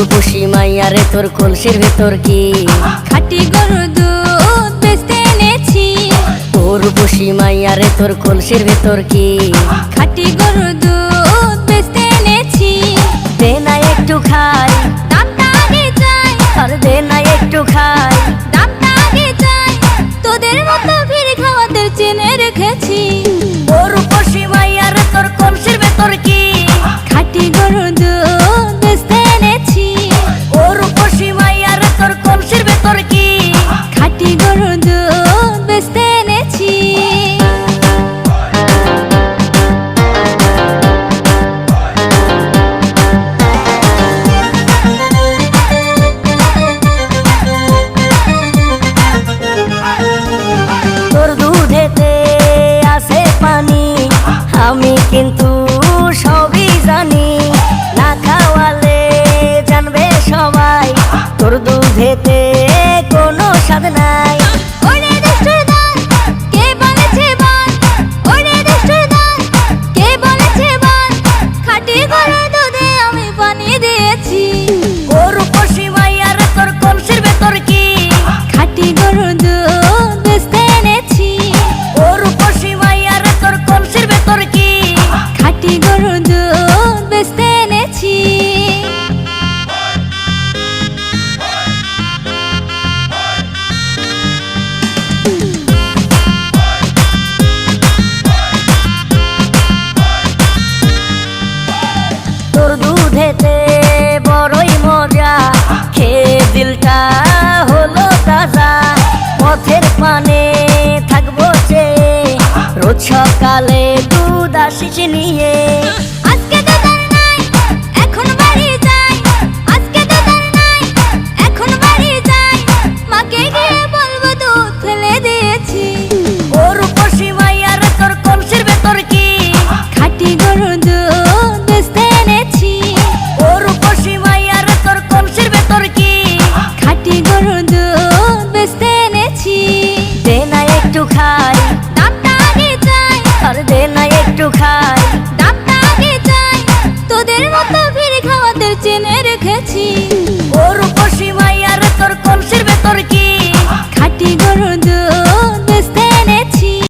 রে তোর কলসির ভেতর কি? খাটি গরুর দুধ বেচতে এনেছি। তোর বসি মাইয়া রে তোর কলসির ভেতর কি? খাটি গরুর দুধ বেচতে এনেছি। দে না একটু খাই। দামটা আগে চাই আর দে না একটু খাই। দামটা আগে চাই তোদের মতো ভিড় চেনে রেখেছি। মাইয়া রে তোর কলসির ভেতর কি? জানবে দুধেতে সকালে বলে না একটু খাই। দাঁতটা আগে চাই, তোদের মতো ভিড় খাওয়াদের চেনে রেখেছি। ওর উপসীম